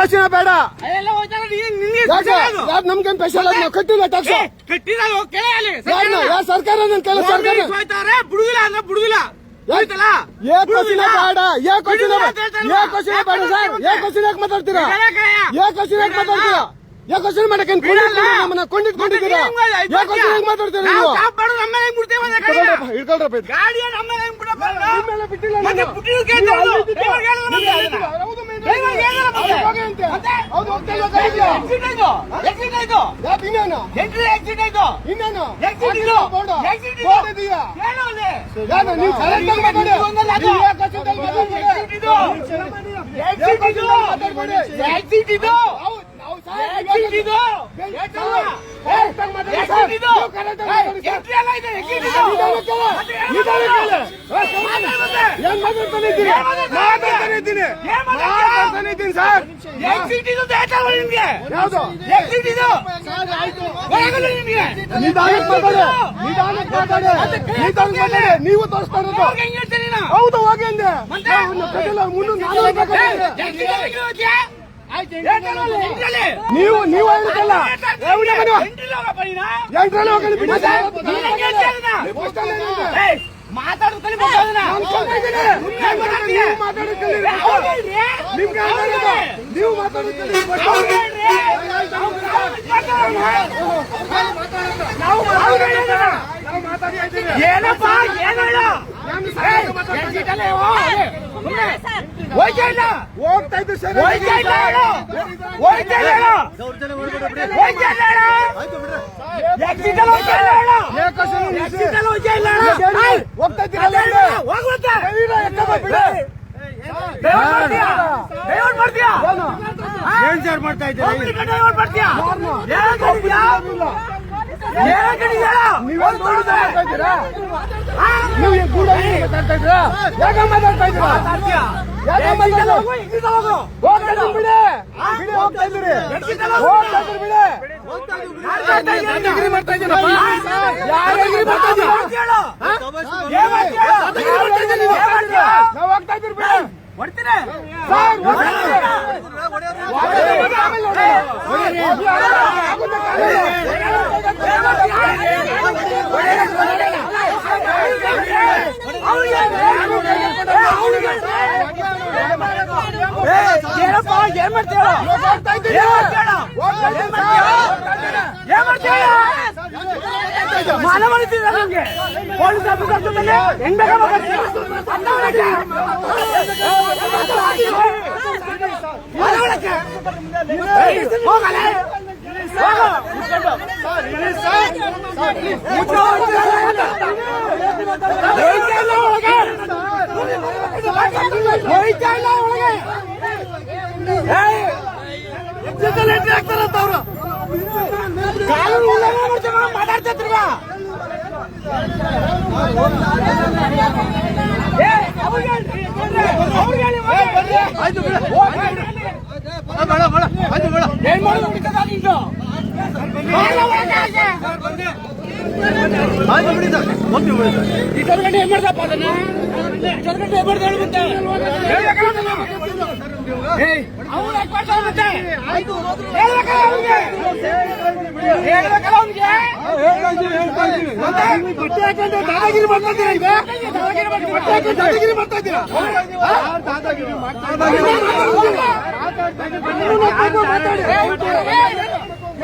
ಕಾಸಿನ ಬೇಡ. ಯಾರು ನಮ್ಗೇನ್ ಸ್ಪೆಷಲ್ ಆಗಿ ನಾವು ಕಟ್ಟಿಲ್ಲ ಟ್ಯಾಕ್ಸ್ ಯಾರನ್ನ ಯಾರ ಸರ್ಕಾರ ನನ್ ಕೇಳ ಯಾ ಏಕೋಸಿನ ಬೇಡ? ಏಕೋಸಿನ ಏಕೋಸಿನ ಬೇಡ? ಸರ್ ಏಕೋಸಿನ ಮಾತಾಡ್ತೀರಾ? ಏಕೋಸಿನ ಮಾತಾಡ್ತೀರಾ? ಯಾಕೋಸಿನ ಮಾಡಕ್ಕೆ ನಮ್ಮನ್ನ ಕೊಂಡಿಟ್ಕೊಂಡಿದ್ದೀರಾ ಯಾಕೋಸಿನ ಮಾತಾಡ್ತೀರಾ ನೀವು ಹಿಡ್ಕೊಳ್ರಪ್ಪ ಎಕ್ಸಿಟ್ ಇದು ಮಾತಾಡ್ತಾನೆ ಇದ್ದೀನಿ. ಮಾತಾಡ್ತಾನೆ? ಇದ್ದೀನಿ ಸರ್. ನಿಮ್ಗೆ? ಯಾವ್ದು? ನೀವು ತೋರಿಸ್ತಾ ಇರೋದು. ಹೌದು ಹೋಗಿ ಅಂದೆ. ಮುಂದೆ ನಾನು ನೀವು ನೀವು ಹೇಳಿದ್ದಲ್ಲ ಎಂಟ್ರಲ್ಲಿ ಹೋಗಲಿ ಬಿಡಿ. ಮಾತಾಡ್ಕೊಳ್ಳಿ ನೀವು ಮಾತಾಡಿ ಏನಪ್ಪ? ಏನು ಹೇಳ? ಹೋಗ್ತಾ ಇದ್ದು ಏನ್ ಸರ್ ಮಾಡ್ತಾ ಇದ್ದೀರಾ? ನೀವು ಗೂಡಲ್ಲಿ ಮಾತಾಡ್ತಾ ಇದ್ದೀರಾ? ಯಾಕೆ ಮಾತಾಡ್ತಾ ಇದ್ದೀರಾ? ಬಿಡಿ ಹೋಗ್ತಾ ಇದ್ರಿ ಬಿಡಿ ಹೋಗ್ತಾ ಇದ್ರಿ ಬಿಡಿ ಬರ್ತೀರಾ ಮನವೊಲಿಸಿ ನನಗೆ ಪೊಲೀಸ್ ಅಧಿಕಾರದ ಮೇಲೆ ಹೆಂಗಾಗ ಹೋಗಲೇ ಹೋಗಿ ಆಗ್ತಾರಂತ ಅವ್ರು ಮಾತಾಡ್ತಿರ್ಗ ಏನ್ ಮಾಡ್ದಪ್ಪ ಅದನ್ನ ಬಟ್ಟೆ ಹಾಕೊಂಡ್ರೆ ದಾದಾಗಿರಿ ಮಾಡ್ತಾ ಇದ್ದೀರಾ. ಈಗ ಬಟ್ಟೆ ಹಾಕಿ ದಾದಾಗಿರಿ ಮಾಡ್ತಾ ಇದ್ದೀರಾ. ಮಾತಾಡಿ.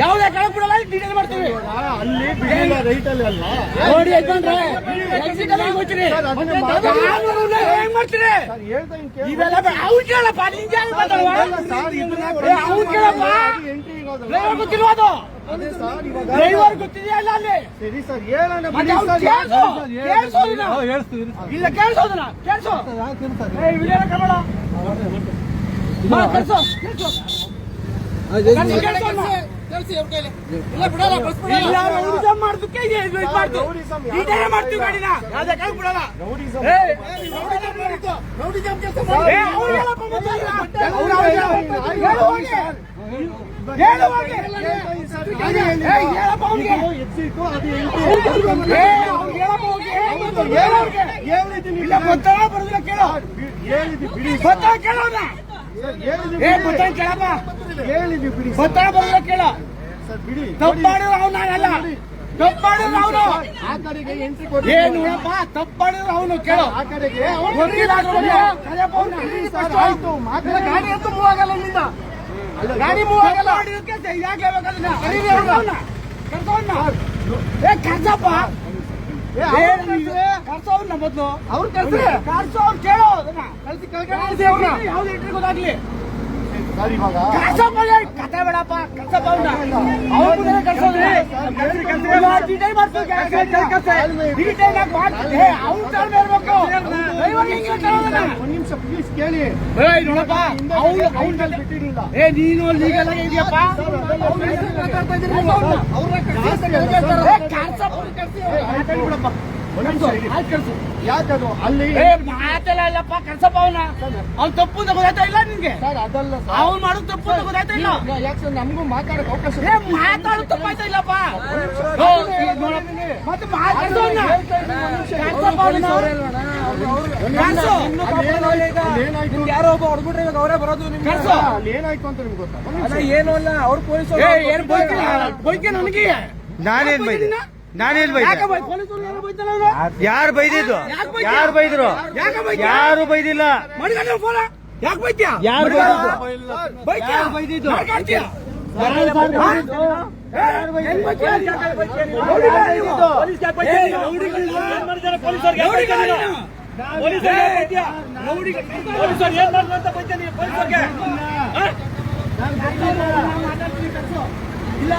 ಯಾವುದೇ ಕಾಲ ಬಿಡಲ್ಲ ಡೀಟೇಲ್ ಮಾಡ್ತೀವಿ. ಅಲ್ಲಿ ಬಿಡಲ್ಲ ರೈಟ್ ಅಲ್ಲಿ ಅಲ್ಲ. ನೋಡಿ ಯಜಮಾನ್ರೆ ಮಾಡ್ತೀರಿ. ಇವೆಲ್ಲ ಕೇಳಪ್ಪ ನಿಂಗೆ. ಡ್ರೈವರ್ ಗೊತ್ತಿಲ್ವಾ ಅದು? ಗೊತ್ತಿದೆಯಾ ಇಲ್ಲ ಅಲ್ಲಿ? ಸರಿ ಸರ್ ಹೇಳೋಣ. ಇಲ್ಲ ಕೇಳಿಸೋದನ್ನ ಕೇಳಿಸೋ. ವಿಡಿಯೋ ಕೇಳಿಸೋ ಕೇಳಿಸೋ. ಮಾಡ್ತೀವಿ ಗಾಡಿನ ಬಿಡಲ್ಲ. ಹೇಳಿದ್ದೀನಿ ಬಿಡಿ ಸರ್. ಗೊತ್ತಲ್ಲ ಏ ಬಿಡಿ. ಕೇಳಪ್ಪ. ಹೇಳಿ ಬಿಡಿ. ಸರ್. ಗೊತ್ತಲ್ಲ ಬರೋದಿಲ್ಲ ಕೇಳು. ಸರ್ ಬಿಡಿ ತಪ್ಪು ಮಾಡಿದ್ರು ಅವ್ನು ನಾನಲ್ಲ ತಪ್ಪು ಮಾಡಿದ್ರು ಅವನು. ಆ ಕಡೆಗೆ ಎಂಟ್ರಿ ಕೊಡಿ ಏನು ನೋಡಪ್ಪ ತಪ್ಪು ಮಾಡಿದ್ರು ಅವನು ಕೇಳು. ಆ ಕಡೆಗೆ. ಬಿಡಿ ಆಯ್ತು ಮಾತಾಡ ಗಾಡಿ ಅಂತೂ ಮೂವ್ ಆಗಲ್ಲ ಇಲ್ಲಿಂದ. ಗಾಡಿ ಮೂವ್ ಆಗಲ್ಲ. ಮಾಡಿದ್ದಕ್ಕೆ ಸ- ಇದಾಗ್ ಅದನ್ನ. ಕರೀರಿ ಅವ್ನ. ಏ ಕರ್ಸಪ್ಪ ಮೊದ್ಲು. ಅವ್ರು ಕರ್ಸು ಅವ್ನು ಕೇಳು ಅದನ್ನ. ಕಳ್ಸಿ ಕಳ್ಸಿ. ಯಾವ್ದು ಎಂಟ್ರಿ ಗೊತ್ತಾಗ್ಲಿ ಸರ್ ಇವಾಗ ಕರ್ಸಪ್ಪ ಏ, ಕತೆ ಬೇಡಪ್ಪ ಕರ್ಸಪ್ಪ ಅವ್ನ. ಕರ್ಸೋದ್ರಿ ಡೀಟೇಲ್ ಮಾಡ್ತೀವಿ ಡೀಟೇಲ್ ಆಗಿ ಮಾಡ್ತೀವಿ ಅವ್ನ್ ತಾಳ್ಮೆ ಇರ್ಬೇಕು. ಒಂದ್ ನಿಮಿಷ ಪ್ಲೀಸ್ ಕೇಳಿ. ನೋಡಪ್ಪ. ಅವ್ನು ಅವ್ನ ಬಿಟ್ಟಿರಲಿಲ್ಲ. ಏ ನೀನು ಲೀಗಲ್ ಆಗಿ ಇದೆಯಪ್ಪ? ಯಾಕದು ಅಲ್ಲಿ ಏ ಮಾತೆಲ್ಲ ಇಲ್ಲಪ್ಪ ಕರ್ಸಪ್ಪ ಅವನ. ಅವ್ನ್ ತಪ್ಪು ಅಂತ ಗೊತ್ತಾಯ್ತಾ ಇಲ್ಲ ನಿನ್ಗೆ? ಸರ್ ಅದಲ್ಲ ಸರ್. ಅವ್ನ್ ಮಾಡೋದು ತಪ್ಪು ಅಂತ ಗೊತ್ತಾಯ್ತಾ ಇಲ್ಲ? ಯಾಕೆ ನಮಗೂ ಮಾತಾಡಕ್ ಅವಕಾಶ ಏ ಮಾತಾಡೋದು ತಪ್ಪಾಯ್ತಾ ಇಲ್ಲಪ್ಪ? ಮತ್ತೆ ಯಾರೋ ಒಬ್ಬ ಹೊಡ್ಬಿಟ್ರೆ ಇವಾಗ ಅವರೇ ಬರೋದು ನಿಮ್ಗೆ? ಏನಾಯ್ತು ಅಂತ ನಿಮ್ಗೆ ಗೊತ್ತಾ? ಏನು ಅಲ್ಲ ಅವ್ರ ಪೊಲೀಸ್ ಬೈಕೆ ನನಗೆ. ನಾನೇನ್ ಬೈದೆ? ನಾನೇನ್ ಬೈದೆ? ಯಾರು ಬೈದಿದ್ರು ಯಾರು ಬೈದಿದ್ದು? ಯಾರು ಬೈದ್ರು? ಯಾರು ಬೈದಿಲ್ಲ? ಯಾಕೆ ಬೈತ್ಯಾ ಯಾರು? ಬೈದಿದ್ದು? ಇಲ್ಲ